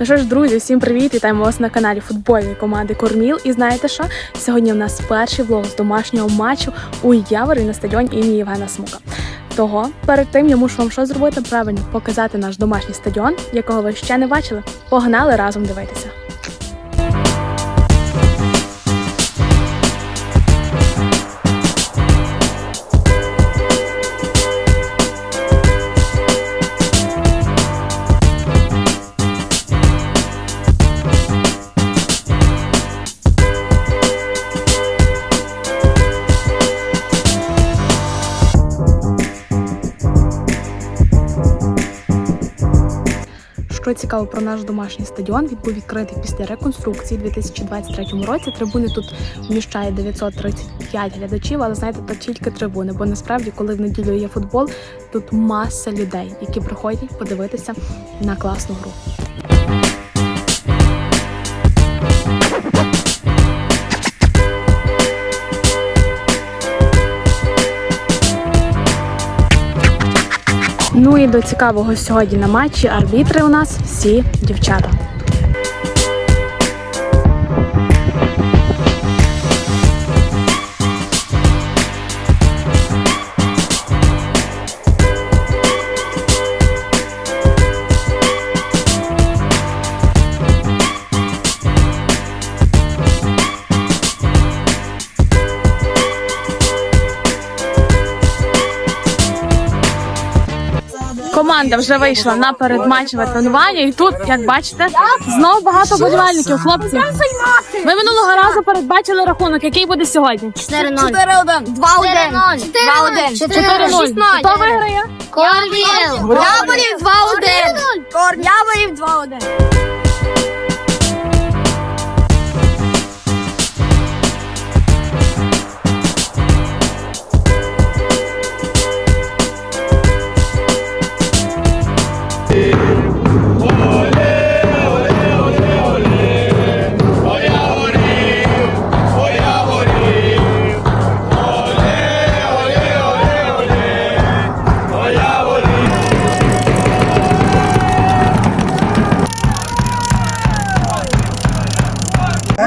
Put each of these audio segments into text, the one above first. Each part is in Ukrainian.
Ну що ж, друзі, всім привіт! Вітаємо вас на каналі футбольної команди Корміл. І знаєте що? Сьогодні в нас перший влог з домашнього матчу у Яворі на стадіоні імені Євгена Смука. Того перед тим я мушу вам що зробити правильно показати наш домашній стадіон, якого ви ще не бачили. Погнали разом дивитися. Що цікаво про наш домашній стадіон, він був відкритий після реконструкції у 2023 році. Трибуни тут вміщає 935 глядачів, але знаєте, то тільки трибуни. Бо насправді, коли в неділю є футбол, тут маса людей, які приходять подивитися на класну гру. Ну і до цікавого сьогодні на матчі арбітри у нас всі дівчата. Команда вже вийшла на передматчеве тренування, і тут, як бачите, знову багато болівальників. Хлопці, ми минулого разу передбачили рахунок, який буде сьогодні. 4-0. 4-1, 2-1, 2-1, 4-0. Хто виграє? Корвіл. Яворів 2-1, Яворів 2-1. Oh.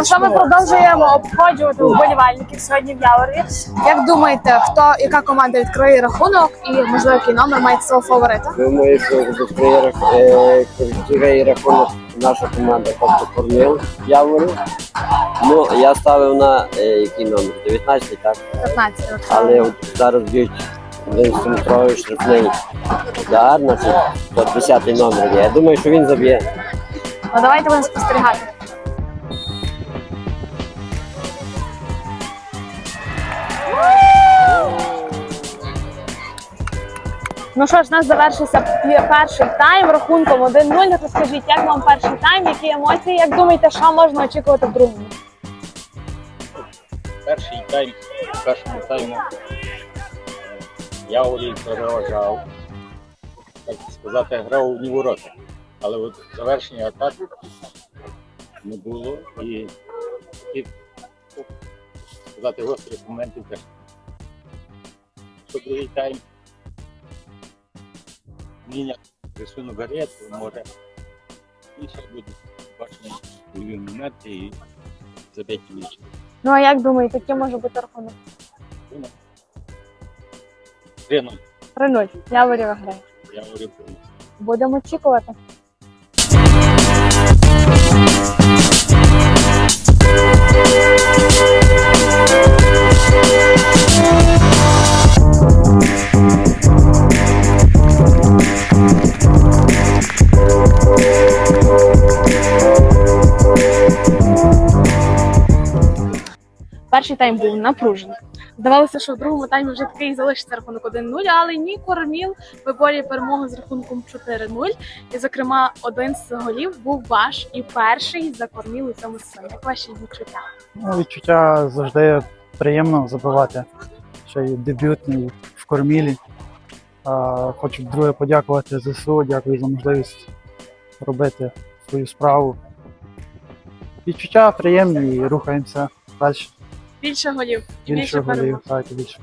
Ну що ми продовжуємо обходжувати вболівальників сьогодні в Яворі. Як думаєте, хто яка команда відкриє рахунок і можливо який номер має свого фаворита? Думаю, що відкриє рах- е, відкриє рахунок наша команда, тобто Корнил Яворів. Ну, я ставив на е, який номер? 19, так? 15. Але от зараз б'ють 11-метровий штрафний значить, то 10 номер. Я думаю, що він заб'є. Ну давайте будемо спостерігати. Ну що ж, у нас завершився перший тайм рахунком 1-0. Розкажіть, як вам перший тайм, які емоції? Як думаєте, що можна очікувати в другому? перший тайм, в першому тайму е, я Олій переважав, так сказати, грав у ворота. Але от завершення атаки не було і, і сказати, гострих моментів теж. Що другий тайм міня рисунок гарет, може більше буде бачені бойові моменти і забиті більше. Ну а як думаєте, який може бути рахунок? Ринок, 3-0. Я виграє. я говорю про Будемо очікувати. Перший тайм був напружений. Здавалося, що в другому таймі вже такий залишиться рахунок 1-0, але ні, Корміл виборює перемогу з рахунком 4-0. І, зокрема, один з голів був ваш і перший за Корміл у цьому сезоні. Як ваші відчуття? Ну, відчуття завжди приємно забивати. Ще й дебютний в кормілі. А, хочу вдруге подякувати ЗСУ, дякую за можливість робити свою справу. Відчуття приємні і рухаємося далі. Більше голів і Більше голів, перемог. так, більше.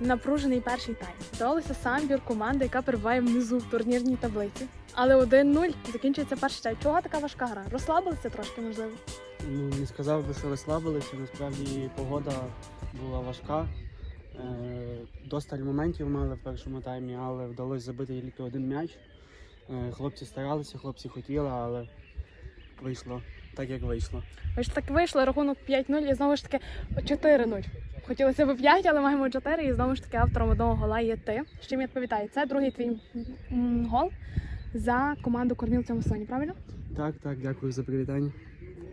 Напружений перший тайм. Здавалося самбір команди, яка перебуває внизу в турнірній таблиці. Але 1-0 закінчується перший тайм. Чого така важка гра? Розслабилися трошки, можливо. Ну, не сказав би, що розслабилися. Насправді погода була важка. Е, Досталь моментів мали в першому таймі, але вдалося забити тільки один м'яч. Е, Хлопці старалися, хлопці хотіли, але вийшло так, як вийшло. Ви ж так вийшло, рахунок 5-0 і знову ж таки 4-0. Хотілося б 5, але маємо 4, і знову ж таки автором одного гола є ти. З чим я відповідаю? Це другий твій гол за команду Корміл в цьому сезоні, правильно? Так, так, дякую за привітання.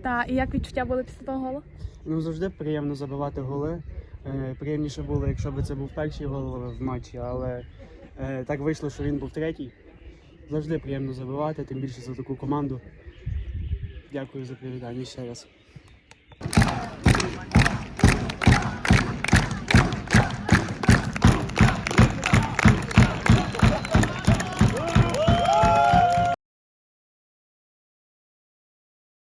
Та і як відчуття були після того голу? Ну, завжди приємно забивати голи. Е, Приємніше було, якщо б це був перший гол в матчі, але е, так вийшло, що він був третій. Завжди приємно забивати, тим більше за таку команду. Дякую за привітання ще раз.